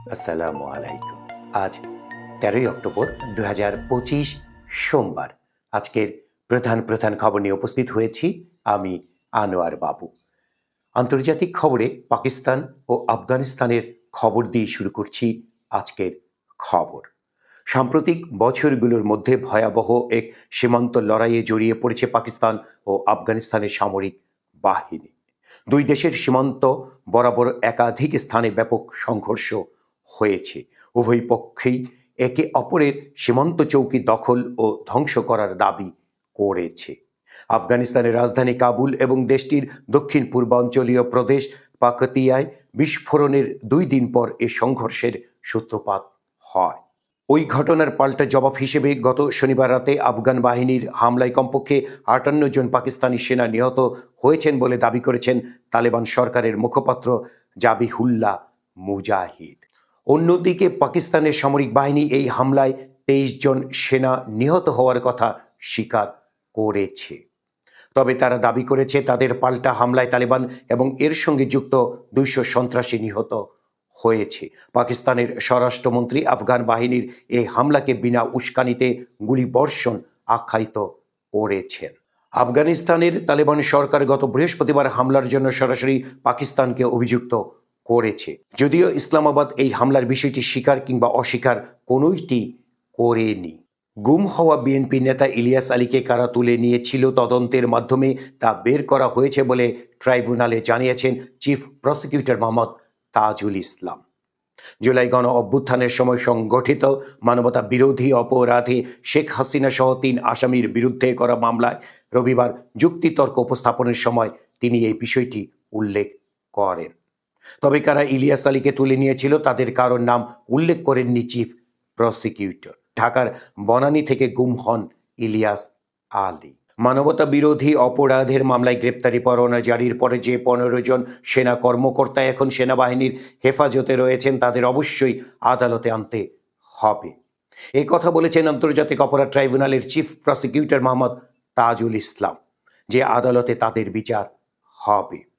আসসালামু আলাইকুম। আজ তেরোই অক্টোবর দু সোমবার। আজকের প্রধান প্রধান খবর নিয়ে উপস্থিত হয়েছি আমি আনোয়ার বাবু। আন্তর্জাতিক খবরে পাকিস্তান ও আফগানিস্তানের খবর দিয়ে শুরু করছি আজকের খবর। সাম্প্রতিক বছরগুলোর মধ্যে ভয়াবহ এক সীমান্ত লড়াইয়ে জড়িয়ে পড়েছে পাকিস্তান ও আফগানিস্তানের সামরিক বাহিনী। দুই দেশের সীমান্ত বরাবর একাধিক স্থানে ব্যাপক সংঘর্ষ হয়েছে। উভয় পক্ষেই একে অপরের সীমান্ত চৌকি দখল ও ধ্বংস করার দাবি করেছে। আফগানিস্তানের রাজধানী কাবুল এবং দেশটির দক্ষিণ পূর্বাঞ্চলীয় প্রদেশ পাকতিয়ায় বিস্ফোরণের দুই দিন পর এ সংঘর্ষের সূত্রপাত হয়। ওই ঘটনার পাল্টা জবাব হিসেবে গত শনিবার রাতে আফগান বাহিনীর হামলায় কমপক্ষে আটান্ন জন পাকিস্তানি সেনা নিহত হয়েছেন বলে দাবি করেছেন তালেবান সরকারের মুখপাত্র জাবিহুল্লাহ মুজাহিদ। অন্যদিকে পাকিস্তানের সামরিক বাহিনী এই হামলায় তেইশ জন সেনা নিহত হওয়ার কথা স্বীকার করেছে। তবে তারা দাবি করেছে, তাদের পাল্টা হামলায় তালেবান এবং এর সঙ্গে যুক্ত দুইশো সন্ত্রাসী নিহত হয়েছে। পাকিস্তানের স্বরাষ্ট্রমন্ত্রী আফগান বাহিনীর এই হামলাকে বিনা উস্কানিতে গুলিবর্ষণ আখ্যায়িত করেছেন। আফগানিস্তানের তালেবান সরকার গত বৃহস্পতিবার হামলার জন্য সরাসরি পাকিস্তানকে অভিযুক্ত করেছে। যদিও ইসলামাবাদ এই হামলার বিষয়টি স্বীকার কিংবা অস্বীকার কোনোইটি করেনি। গুম হওয়া বিএনপি নেতা ইলিয়াস আলীকে কারা তুলে নিয়েছিল তদন্তের মাধ্যমে তা বের করা হয়েছে বলে ট্রাইব্যুনালে জানিয়েছেন চিফ প্রসিকিউটর মোহাম্মদ তাজুল ইসলাম। জুলাই গণ অভ্যুত্থানের সময় সংগঠিত মানবতা বিরোধী অপরাধে শেখ হাসিনা সহ তিন আসামির বিরুদ্ধে করা মামলায় রবিবার যুক্তিতর্ক উপস্থাপনের সময় তিনি এই বিষয়টি উল্লেখ করেন। তবে কারা ইলিয়াস আলীকে তুলে নিয়েছিল তাদের কারোর নাম উল্লেখ করেননি চিফ প্রসিকিউটর। ঢাকার বনানী থেকে গুম হন ইলিয়াস আলী। মানবতা বিরোধী অপরাধের মামলায় গ্রেপ্তারি পরোয়ানা জারির পরে যে পনেরো জন সেনা কর্মকর্তা এখন সেনাবাহিনীর হেফাজতে রয়েছেন, তাদের অবশ্যই আদালতে আনতে হবে। এ কথা বলেছেন আন্তর্জাতিক অপরাধ ট্রাইব্যুনালের চিফ প্রসিকিউটর মোহাম্মদ তাজুল ইসলাম, যে আদালতে তাদের বিচার হবে।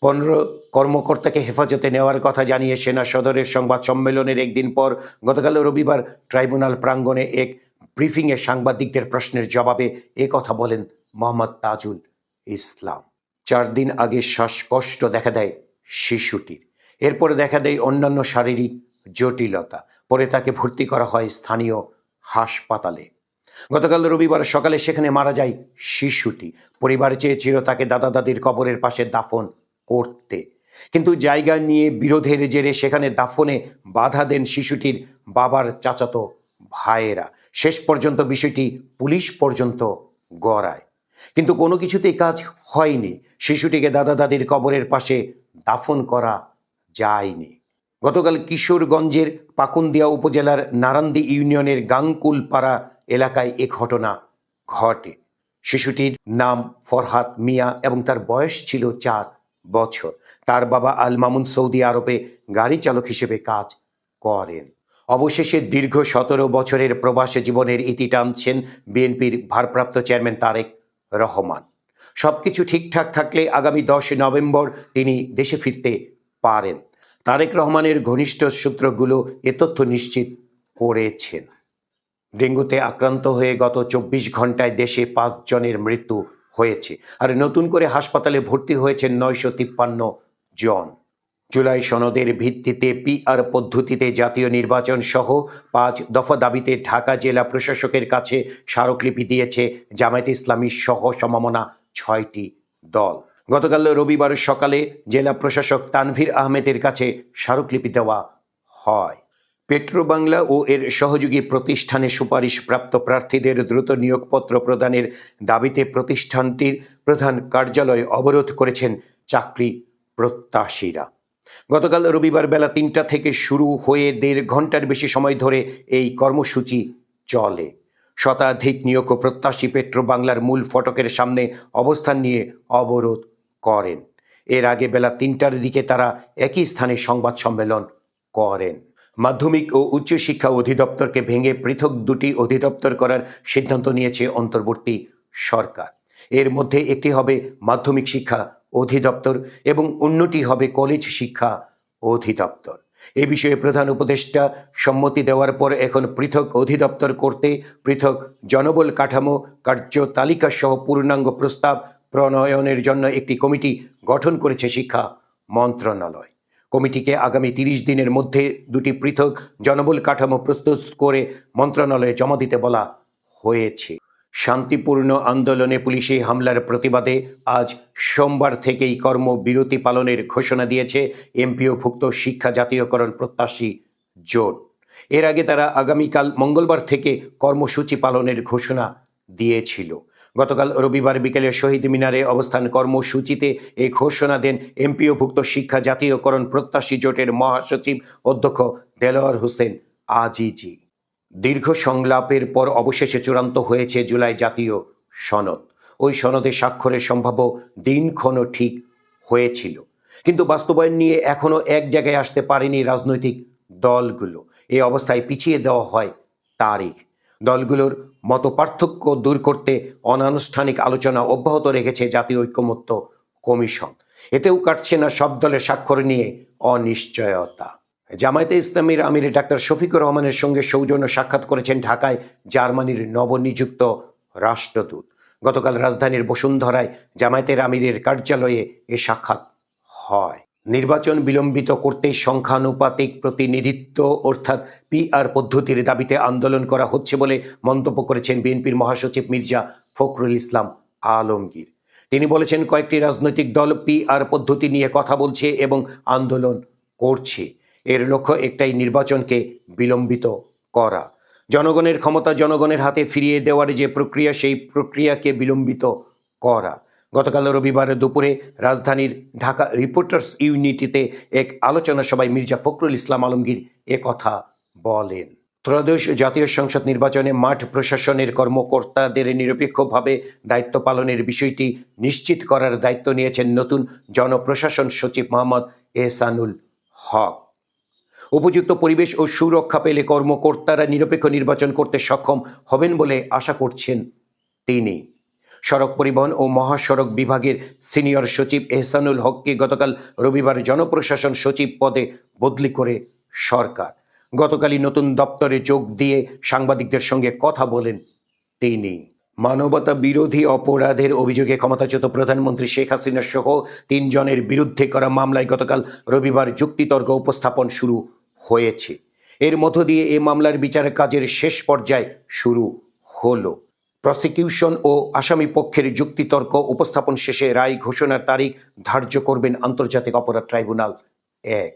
পনেরো কর্মকর্তাকে হেফাজতে নেওয়ার কথা জানিয়ে সেনা সদরের সংবাদ সম্মেলনের একদিন পর গতকাল রবিবার ট্রাইব্যুনাল প্রাঙ্গণে এক ব্রিফিংয়ে সাংবাদিকদের প্রশ্নের জবাবে এ কথা বলেন মোহাম্মদ তাজুল ইসলাম। চার দিন আগে শ্বাসকষ্ট দেখা দেয় শিশুটির। এরপরে দেখা দেয় অন্যান্য শারীরিক জটিলতা। পরে তাকে ভর্তি করা হয় স্থানীয় হাসপাতালে। গতকাল রবিবার সকালে সেখানে মারা যায় শিশুটি। পরিবার চেয়েছিল তাকে দাদা দাদির কবরের পাশে দাফন করতে। কিন্তু জায়গা নিয়ে বিরোধের জেরে সেখানে দাফনে বাধা দেন শিশুটির বাবার চাচাতো ভাইয়েরা। শেষ পর্যন্ত বিষয়টি পুলিশ পর্যন্ত গড়ায়। কিন্তু কোনো কিছুতেই কাজ হয়নি। শিশুটিকে দাদা দাদির কবরের পাশে দাফন করা যায়নি। গতকাল কিশোরগঞ্জের পাকুন্দিয়া উপজেলার নারান্দি ইউনিয়নের গাংকুলপাড়া এলাকায় এ ঘটনা ঘটে। শিশুটির নাম ফরহাদ মিয়া এবং তার বয়স ছিল চার। বছর। তার বাবা আল মামুন সৌদি আরবে গাড়ি চালক হিসেবে কাজ করেন। অবশেষে দীর্ঘ সতেরো বছরের প্রবাসী জীবনের ইতি টানছেন বিএনপির ভারপ্রাপ্ত চেয়ারম্যান তারেক রহমান। সবকিছু ঠিকঠাক থাকলে আগামী দশ নভেম্বর তিনি দেশে ফিরতে পারেন। তারেক রহমানের ঘনিষ্ঠ সূত্রগুলো এ তথ্য নিশ্চিত করেছেন। ডেঙ্গুতে আক্রান্ত হয়ে গত চব্বিশ ঘন্টায় দেশে পাঁচজনের মৃত্যু হয়েছে। আর নতুন করে হাসপাতালে ভর্তি হয়েছে নয়শো তিপ্পান্ন জন। জুলাই সনদের ভিত্তিতে পিআর পদ্ধতিতে জাতীয় নির্বাচন সহ পাঁচ দফা দাবিতে ঢাকা জেলা প্রশাসকের কাছে স্মারকলিপি দিয়েছে জামায়াতে ইসলামী সহ সমমনা ছয়টি দল। গতকাল রবিবার সকালে জেলা প্রশাসক তানভীর আহমেদের কাছে স্মারকলিপি দেওয়া হয়। পেট্রো বাংলা ও এর সহযোগী প্রতিষ্ঠানে সুপারিশপ্রাপ্ত প্রার্থীদের দ্রুত নিয়োগপত্র প্রদানের দাবিতে প্রতিষ্ঠানটির প্রধান কার্যালয় অবরোধ করেছেন চাকরি প্রত্যাশীরা। গতকাল রবিবার বেলা তিনটা থেকে শুরু হয়ে দেড় ঘণ্টার বেশি সময় ধরে এই কর্মসূচি চলে। শতাধিক নিয়োগ প্রত্যাশী পেট্রো বাংলার মূল ফটকের সামনে অবস্থান নিয়ে অবরোধ করেন। এর আগে বেলা তিনটার দিকে তারা একই স্থানে সংবাদ সম্মেলন করেন। মাধ্যমিক ও উচ্চশিক্ষা অধিদপ্তরকে ভেঙে পৃথক দুটি অধিদপ্তর করার সিদ্ধান্ত নিয়েছে অন্তর্বর্তী সরকার। এর মধ্যে একটি হবে মাধ্যমিক শিক্ষা অধিদপ্তর এবং অন্যটি হবে কলেজ শিক্ষা অধিদপ্তর। এ বিষয়ে প্রধান উপদেষ্টা সম্মতি দেওয়ার পর এখন পৃথক অধিদপ্তর করতে পৃথক জনবল কাঠামো, কার্য তালিকা সহ পূর্ণাঙ্গ প্রস্তাব প্রণয়নের জন্য একটি কমিটি গঠন করেছে শিক্ষা মন্ত্রণালয়। কমিটিকে আগামী তিরিশ দিনের মধ্যে দুটি পৃথক জনবল কাঠামো প্রস্তুত করে মন্ত্রণালয়ে জমা দিতে বলা হয়েছে। শান্তিপূর্ণ আন্দোলনে পুলিশি হামলার প্রতিবাদে আজ সোমবার থেকেই কর্মবিরতি পালনের ঘোষণা দিয়েছে এমপিওভুক্ত শিক্ষা জাতীয়করণ প্রত্যাশী জোট। এর আগে তারা আগামীকাল মঙ্গলবার থেকে কর্মসূচি পালনের ঘোষণা দিয়েছিল। গতকাল রবিবার বিকেলে শহীদ মিনারে অবস্থান কর্মসূচিতে এই ঘোষণা দেন এমপিওভুক্ত শিক্ষা জাতীয়করণ প্রত্যাশী জোটের মহাসচিব অধ্যক্ষ দেলোয়ার হোসেন আজিজি। দীর্ঘ সংলাপের পর অবশেষে চূড়ান্ত হয়েছে জুলাই জাতীয় সনদ। ওই সনদে স্বাক্ষরের সম্ভাব্য দিনক্ষণও ঠিক হয়েছিল। কিন্তু বাস্তবায়ন নিয়ে এখনও এক জায়গায় আসতে পারেনি রাজনৈতিক দলগুলো। এই অবস্থায় পিছিয়ে দেওয়া হয় তারিখ। দলগুলোর মত পার্থক্য দূর করতে অনানুষ্ঠানিক আলোচনা অব্যাহত রেখেছে জাতীয় ঐক্যমত্য কমিশন। এতেও কাটছে না সব দলের স্বাক্ষর নিয়ে অনিশ্চয়তা। জামায়াতে ইসলামীর আমির ডাক্তার শফিকুর রহমানের সঙ্গে সৌজন্য সাক্ষাৎ করেছেন ঢাকায় জার্মানির নবনিযুক্ত রাষ্ট্রদূত। গতকাল রাজধানীর বসুন্ধরায় জামায়াতের আমিরের কার্যালয়ে এ সাক্ষাৎ হয়। নির্বাচন বিলম্বিত করতে সংখ্যানুপাতিক প্রতিনিধিত্ব অর্থাৎ পিআর পদ্ধতির দাবিতে আন্দোলন করা হচ্ছে বলে মন্তব্য করেছেন বিএনপির মহাসচিব মির্জা ফখরুল ইসলাম আলমগীর। তিনি বলেছেন, কয়েকটি রাজনৈতিক দল পিআর পদ্ধতি নিয়ে কথা বলছে এবং আন্দোলন করছে। এর লক্ষ্য একটাই, নির্বাচনকে বিলম্বিত করা। জনগণের ক্ষমতা জনগণের হাতে ফিরিয়ে দেওয়ার যে প্রক্রিয়া, সেই প্রক্রিয়াকে বিলম্বিত করা। গতকাল রবিবার দুপুরে রাজধানীর ঢাকা রিপোর্টার্স ইউনিটিতে এক আলোচনা সভায় মির্জা ফখরুল ইসলাম আলমগীর কথা বলেন। ত্রয়োদশ জাতীয় সংসদ নির্বাচনে মাঠ প্রশাসনের কর্মকর্তাদের নিরপেক্ষভাবে দায়িত্ব পালনের বিষয়টি নিশ্চিত করার দায়িত্ব নিয়েছেন নতুন জনপ্রশাসন সচিব মোহাম্মদ এহসানুল হক। উপযুক্ত পরিবেশ ও সুরক্ষা পেলে কর্মকর্তারা নিরপেক্ষ নির্বাচন করতে সক্ষম হবেন বলে আশা করছেন তিনি। সড়ক পরিবহন ও মহাসড়ক বিভাগের সিনিয়র সচিব এহসানুল হককে গতকাল রবিবার জনপ্রশাসন সচিব পদে বদলি করে সরকার। গতকালই নতুন দপ্তরে যোগ দিয়ে সাংবাদিকদের সঙ্গে কথা বলেন তিনি। মানবতা বিরোধী অপরাধের অভিযোগে ক্ষমতাচ্যুত প্রধানমন্ত্রী শেখ হাসিনা সহ তিনজনের বিরুদ্ধে করা মামলায় গতকাল রবিবার যুক্তিতর্ক উপস্থাপন শুরু হয়েছে। এর মধ্য দিয়ে এ মামলার বিচার কাজের শেষ পর্যায়ে শুরু হলো। প্রসিকিউশন ও আসামি পক্ষের যুক্তিতর্ক উপস্থাপন শেষে রায় ঘোষণার তারিখ ধার্য করবেন আন্তর্জাতিক অপরাধ ট্রাইব্যুনাল এক।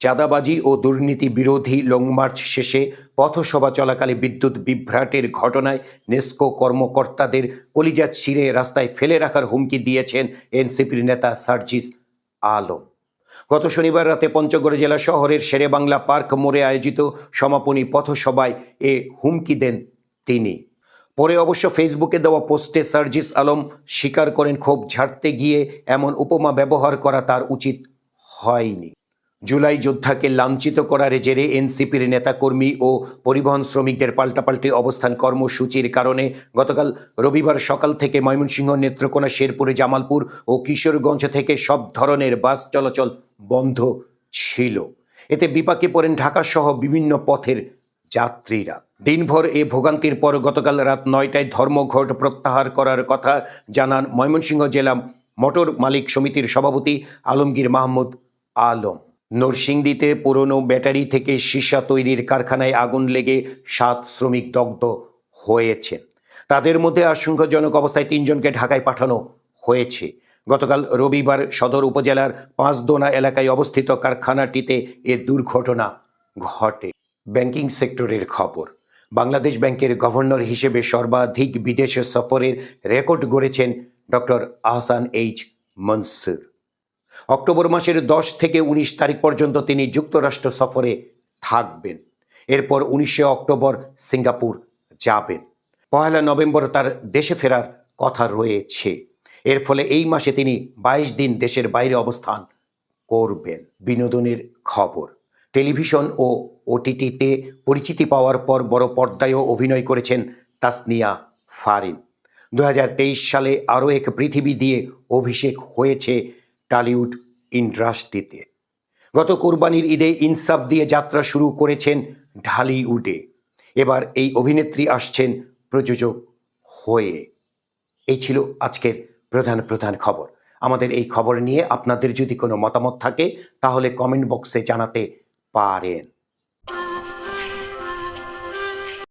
চাঁদাবাজি ও দুর্নীতি বিরোধী লংমার্চ শেষে পথসভা চলাকালে বিদ্যুৎ বিভ্রাটের ঘটনায় নেস্কো কর্মকর্তাদের কলিজা ছিঁড়ে রাস্তায় ফেলে রাখার হুমকি দিয়েছেন এনসিপির নেতা সার্জিস আলম। গত শনিবার রাতে পঞ্চগড় জেলা শহরের শেরেবাংলা পার্ক মোড়ে আয়োজিত সমাপনী পথসভায় এ হুমকি দেন তিনি। পরে অবশ্য ফেসবুকে দেওয়া পোস্টে সার্জিস আলম স্বীকার করেন, ক্ষোভ ঝাড়তে গিয়ে এমন উপমা ব্যবহার করা তার উচিত হয়নি। জুলাই যোদ্ধাকে লাঞ্ছিত করার জেরে এনসিপির নেতাকর্মী ও পরিবহন শ্রমিকদের পাল্টাপাল্টি অবস্থান কর্মসূচির কারণে গতকাল রবিবার সকাল থেকে ময়মনসিংহ নেত্রকোনা, শেরপুরে, জামালপুর ও কিশোরগঞ্জ থেকে সব ধরনের বাস চলাচল বন্ধ ছিল। এতে বিপাকে পড়েন ঢাকা সহ বিভিন্ন পথের যাত্রীরা। দিনভর এ ভোগান্তির পর গতকাল রাত নয়টায় ধর্মঘট প্রত্যাহার করার কথা জানান ময়মনসিংহ জেলা মোটর মালিক সমিতির সভাপতি আলমগীর মাহমুদ আলম। নরসিংদীতে পুরনো ব্যাটারি থেকে সীসা তৈরির কারখানায় আগুন লেগে সাত শ্রমিক দগ্ধ হয়েছেন। তাদের মধ্যে আশঙ্কাজনক অবস্থায় তিনজনকে ঢাকায় পাঠানো হয়েছে। গতকাল রবিবার সদর উপজেলার পাঁচদোনা এলাকায় অবস্থিত কারখানাটিতে এ দুর্ঘটনা ঘটে। ব্যাংকিং সেক্টরের খবর। বাংলাদেশ ব্যাংকের গভর্নর হিসেবে সর্বাধিক বিদেশে সফরের রেকর্ড গড়েছেন ডক্টর আহসান এইচ মনসুর। অক্টোবর মাসের দশ থেকে উনিশ তারিখ পর্যন্ত তিনি যুক্তরাষ্ট্র সফরে থাকবেন। এরপর উনিশে অক্টোবর সিঙ্গাপুর যাবেন। পহেলা নভেম্বর তার দেশে ফেরার কথা রয়েছে। এর ফলে এই মাসে তিনি বাইশ দিন দেশের বাইরে অবস্থান করবেন। বিনোদনের খবর। টেলিভিশন ও ওটিটিতে পরিচিতি পাওয়ার পর বড় পর্দায়ও অভিনয় করেছেন তাসনিয়া ফারিন। দু হাজার তেইশ সালে আরও এক পৃথিবী দিয়ে অভিষেক হয়েছে টালিউড ইন্ডাস্ট্রিতে। গত কোরবানির ঈদে ইনসাফ দিয়ে যাত্রা শুরু করেছেন ঢালিউডে। এবার এই অভিনেত্রী আসছেন প্রযোজক হয়ে। এই ছিল আজকের প্রধান প্রধান খবর। আমাদের এই খবর নিয়ে আপনাদের যদি কোনো মতামত থাকে, তাহলে কমেন্ট বক্সে জানাতে পারেন।